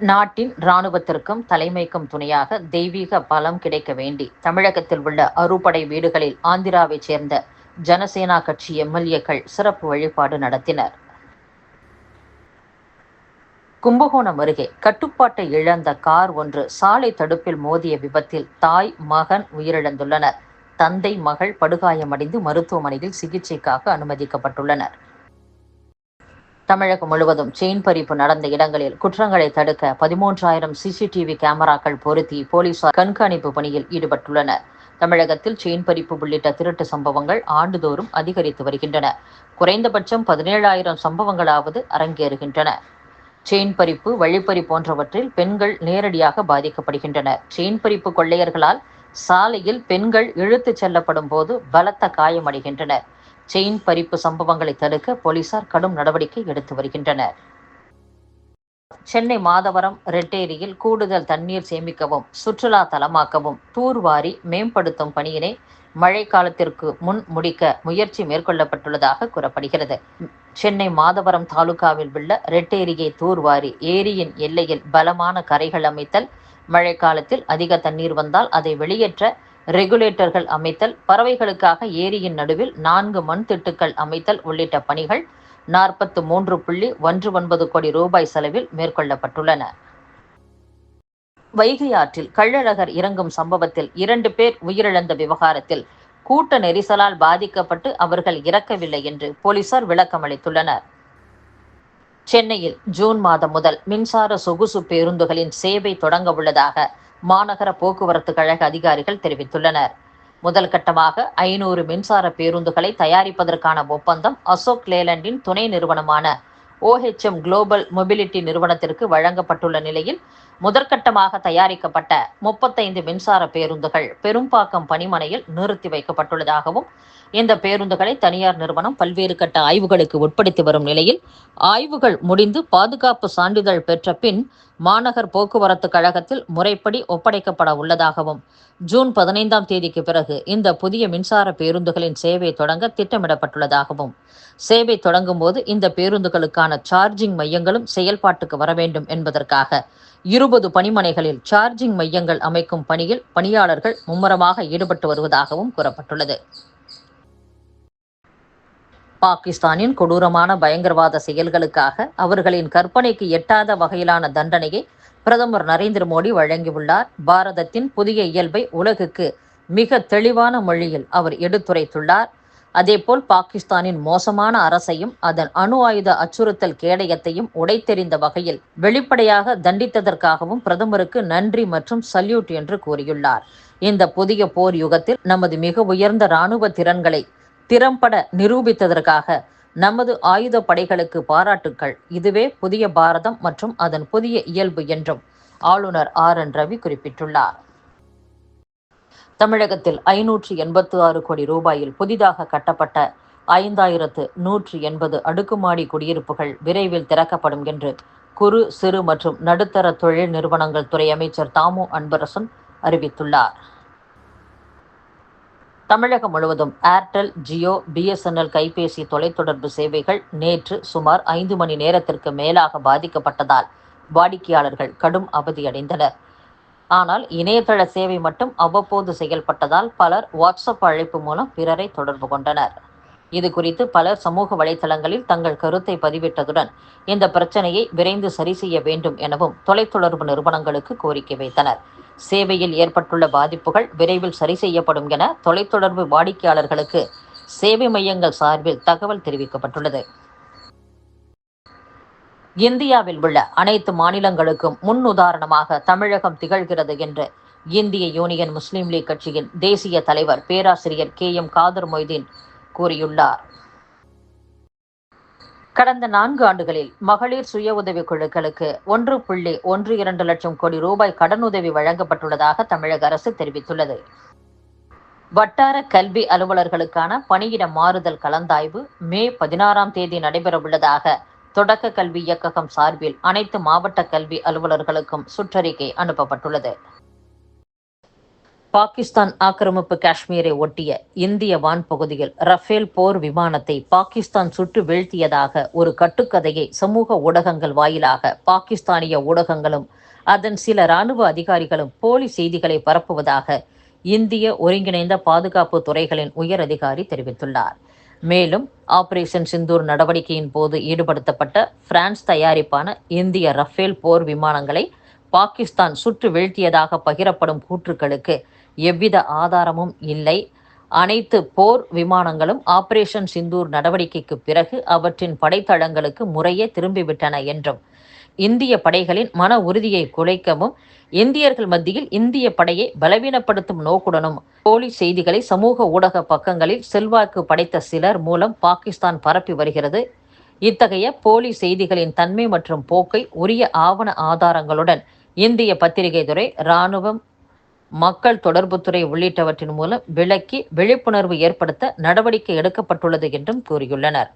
நாட்டின் இராணுவத்திற்கும் தலைமைக்கும் துணையாக தெய்வீக பலம் கிடைக்க வேண்டி தமிழகத்தில் உள்ள அறுபடை வீடுகளில் ஆந்திராவைச் சேர்ந்த ஜனசேனா கட்சி எம்எல்ஏக்கள் சிறப்பு வழிபாடு நடத்தினர். கும்பகோணம் அருகே கட்டுப்பாட்டை இழந்த கார் ஒன்று சாலை தடுப்பில் மோதிய விபத்தில் தாய் மகன் உயிரிழந்துள்ளனர். தந்தை மகள் படுகாயமடைந்து மருத்துவமனையில் சிகிச்சைக்காக அனுமதிக்கப்பட்டுள்ளனர். தமிழகம் முழுவதும் செயின் பறிப்பு நடந்த இடங்களில் குற்றங்களை தடுக்க பதிமூன்றாயிரம் சிசிடிவி கேமராக்கள் பொருத்தி போலீசார் கண்காணிப்பு பணியில் ஈடுபட்டுள்ளனர். தமிழகத்தில் செயின் பறிப்பு உள்ளிட்ட திருட்டு சம்பவங்கள் ஆண்டுதோறும் அதிகரித்து வருகின்றன. குறைந்தபட்சம் பதினேழாயிரம் சம்பவங்களாவது அரங்கேறுகின்றன. செயின் பறிப்பு வழிப்பறி போன்றவற்றில் பெண்கள் நேரடியாக பாதிக்கப்படுகின்றனர். செயின் பறிப்பு கொள்ளையர்களால் சாலையில் பெண்கள் இழுத்துச் செல்லப்படும் போது பலத்த காயமடைகின்றனர். செயின் பறிப்பு சம்பவங்களை தடுக்க போலீசார் கடும் நடவடிக்கை எடுத்து வருகின்றனர். சென்னை மாதவரம் ரெட்டேரியில் கூடுதல் தண்ணீர் சேமிக்கவும் சுற்றுலா தலமாக்கவும் தூர்வாரி மேம்படுத்தும் பணியினை மழை காலத்திற்கு முன் முடிக்க முயற்சி மேற்கொள்ளப்பட்டுள்ளதாக கூறப்படுகிறது. சென்னை மாதவரம் தாலுகாவில் உள்ள ரெட்டேரியை தூர்வாரி ஏரியின் எல்லையில் பலமான கரைகள் அமைத்தல் மழைக்காலத்தில் அதிக தண்ணீர் வந்தால் அதை வெளியேற்ற ரெகுலேட்டர்கள் அமைத்தல் பறவைகளுக்காக ஏரியின் நடுவில் நான்கு மண் திட்டுக்கள் அமைத்தல் உள்ளிட்ட பணிகள் நாற்பத்து மூன்று புள்ளி ஒன்று ஒன்பது கோடி ரூபாய் செலவில் மேற்கொள்ளப்பட்டுள்ளன. வைகை ஆற்றில் கள்ளழகர் இறங்கும் சம்பவத்தில் இரண்டு பேர் உயிரிழந்த விவகாரத்தில் கூட்ட நெரிசலால் பாதிக்கப்பட்டு அவர்கள் இறக்கவில்லை என்று போலீசார் விளக்கம் அளித்துள்ளனர். சென்னையில் ஜூன் மாதம் முதல் மின்சார சொகுசு பேருந்துகளின் சேவை தொடங்க உள்ளதாக மாநகர போக்குவரத்து கழக அதிகாரிகள் தெரிவித்துள்ளனர். முதல் கட்டமாக ஐநூறு மின்சார பேருந்துகளை தயாரிப்பதற்கான ஒப்பந்தம் அசோக் லேலண்டின் துணை நிறுவனமான ஓஹெச்எம் குளோபல் மொபிலிட்டி நிறுவனத்திற்கு வழங்கப்பட்டுள்ள நிலையில் முதற்கட்டமாக தயாரிக்கப்பட்ட முப்பத்தைந்து மின்சார பேருந்துகள் பெரும்பாக்கம் பணிமனையில் நிறுத்தி வைக்கப்பட்டுள்ளதாகவும் இந்த பேருந்துகளை தனியார் நிறுவனம் பல்வேறு கட்ட ஆய்வுகளுக்கு உட்படுத்தி வரும் நிலையில் ஆய்வுகள் முடிந்து பாதுகாப்பு சான்றிதழ் பெற்ற பின் மாநகர் போக்குவரத்து கழகத்தில் முறைப்படி ஒப்படைக்கப்பட உள்ளதாகவும் ஜூன் பதினைந்தாம் தேதிக்கு பிறகு இந்த புதிய மின்சார பேருந்துகளின் சேவை தொடங்க திட்டமிடப்பட்டுள்ளதாகவும் சேவை தொடங்கும் போது இந்த பேருந்துகளுக்கான சார்ஜிங் மையங்களும் செயல்பாட்டுக்கு வர வேண்டும் என்பதற்காக இருபது பணிமனைகளில் சார்ஜிங் மையங்கள் அமைக்கும் பணியில் பணியாளர்கள் மும்முரமாக ஈடுபட்டு வருவதாகவும் கூறப்பட்டுள்ளது. பாகிஸ்தானின் கொடூரமான பயங்கரவாத செயல்களுக்காக அவர்களின் கற்பனைக்கு எட்டாத வகையிலான தண்டனையை பிரதமர் நரேந்திர மோடி வழங்கியுள்ளார். பாரதத்தின் புதிய இயல்பை உலகுக்கு மிக தெளிவான மொழியில் அவர் எடுத்துரைத்துள்ளார். அதேபோல் பாகிஸ்தானின் மோசமான அரசையும் அதன் அணு ஆயுத அச்சுறுத்தல் கேடயத்தையும் உடைத்தெறிந்த வகையில் வெளிப்படையாக தண்டித்ததற்காகவும் பிரதமருக்கு நன்றி மற்றும் சல்யூட் என்று கூறியுள்ளார். இந்த புதிய போர் யுகத்தில் நமது மிக உயர்ந்த இராணுவ திறன்களை திறம்பட நிரூபித்ததற்காக நமது ஆயுத படைகளுக்கு பாராட்டுக்கள். இதுவே புதிய பாரதம் மற்றும் அதன் புதிய இயல்பு என்றும் ஆளுநர் ஆர் என் ரவி குறிப்பிட்டுள்ளார். தமிழகத்தில் ஐநூற்று எண்பத்து ஆறு கோடி ரூபாயில் புதிதாக கட்டப்பட்ட ஐந்தாயிரத்து நூற்று எண்பது அடுக்குமாடி குடியிருப்புகள் விரைவில் திறக்கப்படும் என்று குறு சிறு மற்றும் நடுத்தர தொழில் நிறுவனங்கள் துறை அமைச்சர் தாமு அன்பரசன் அறிவித்துள்ளார். தமிழகம் முழுவதும் ஏர்டெல் ஜியோ பிஎஸ்என்எல் கைபேசி தொலைத்தொடர்பு சேவைகள் நேற்று சுமார் ஐந்து மணி நேரத்திற்கு மேலாக பாதிக்கப்பட்டதால் வாடிக்கையாளர்கள் கடும் அவதியடைந்தனர். ஆனால் இணையதள சேவை மட்டும் அவ்வப்போது செயல்பட்டதால் பலர் வாட்ஸ்அப் அழைப்பு மூலம் பிறரை தொடர்பு கொண்டனர். இது குறித்து பலர் சமூக வலைதளங்களில் தங்கள் கருத்தை பதிவிட்டதுடன் இந்த பிரச்சனையை விரைந்து சரி செய்ய வேண்டும் எனவும் தொலைத்தொடர்பு நிறுவனங்களுக்கு கோரிக்கை வைத்தனர். சேவையில் ஏற்பட்டுள்ள பாதிப்புகள் விரைவில் சரி செய்யப்படும் என தொலைத்தொடர்பு வாடிக்கையாளர்களுக்கு சேவை மையங்கள் சார்பில் தகவல் தெரிவிக்கப்பட்டுள்ளது. இந்தியாவில் உள்ள அனைத்து மாநிலங்களுக்கும் முன் உதாரணமாக தமிழகம் திகழ்கிறது என்று இந்திய யூனியன் முஸ்லீம் லீக் கட்சியின் தேசிய தலைவர் பேராசிரியர் கே எம் காதர் மொய்தீன் கூறியுள்ளார். கடந்த நான்கு ஆண்டுகளில் மகளிர் சுய உதவிக் குழுக்களுக்கு ஒன்று புள்ளி ஒன்று இரண்டு லட்சம் கோடி ரூபாய் கடனுதவி வழங்கப்பட்டுள்ளதாக தமிழக அரசு தெரிவித்துள்ளது. வட்டார கல்வி அலுவலர்களுக்கான பணியிட மாறுதல் கலந்தாய்வு மே பதினாறாம் தேதி நடைபெறவுள்ளதாக தொடக்க கல்வி இயக்ககம் சார்பில் அனைத்து மாவட்ட கல்வி அலுவலர்களுக்கும் சுற்றறிக்கை அனுப்பப்பட்டுள்ளது. பாகிஸ்தான் ஆக்கிரமிப்பு காஷ்மீரை ஒட்டிய இந்திய வான்பகுதியில் ரஃபேல் போர் விமானத்தை பாகிஸ்தான் சுட்டு வீழ்த்தியதாக ஒரு கட்டுக்கதையை சமூக ஊடகங்கள் வாயிலாக பாகிஸ்தானிய ஊடகங்களும் அதன் சில இராணுவ அதிகாரிகளும் போலி செய்திகளை பரப்புவதாக இந்திய ஒருங்கிணைந்த பாதுகாப்பு துறைகளின் உயர் அதிகாரி தெரிவித்துள்ளார். மேலும் ஆபரேஷன் சிந்தூர் நடவடிக்கையின் போது ஈடுபடுத்தப்பட்ட பிரான்ஸ் தயாரிப்பான இந்திய ரஃபேல் போர் விமானங்களை பாகிஸ்தான் சுற்று வீழ்த்தியதாக பகிரப்படும் கூற்றுக்களுக்கு எவ்வித ஆதாரமும் இல்லை. அனைத்து போர் விமானங்களும் ஆபரேஷன் சிந்தூர் நடவடிக்கைக்கு பிறகு அவற்றின் படைத்தளங்களுக்கு முறையே திரும்பிவிட்டன என்றும் இந்திய படைகளின் மன உறுதியை குலைக்கவும் இந்தியர்கள் மத்தியில் இந்திய படையை பலவீனப்படுத்தும் நோக்குடனும் போலி செய்திகளை சமூக ஊடக பக்கங்களில் செல்வாக்கு படைத்த சிலர் மூலம் பாகிஸ்தான் பரப்பி வருகிறது. இத்தகைய போலி செய்திகளின் தன்மை மற்றும் போக்கை உரிய ஆவண ஆதாரங்களுடன் இந்திய பத்திரிகை துறை இராணுவம் மக்கள் தொடர்புத்துறை உள்ளிட்டவற்றின் மூலம் விளக்கி விழிப்புணர்வு ஏற்படுத்த நடவடிக்கை எடுக்கப்பட்டுள்ளது என்றும் கூறியுள்ளனர்.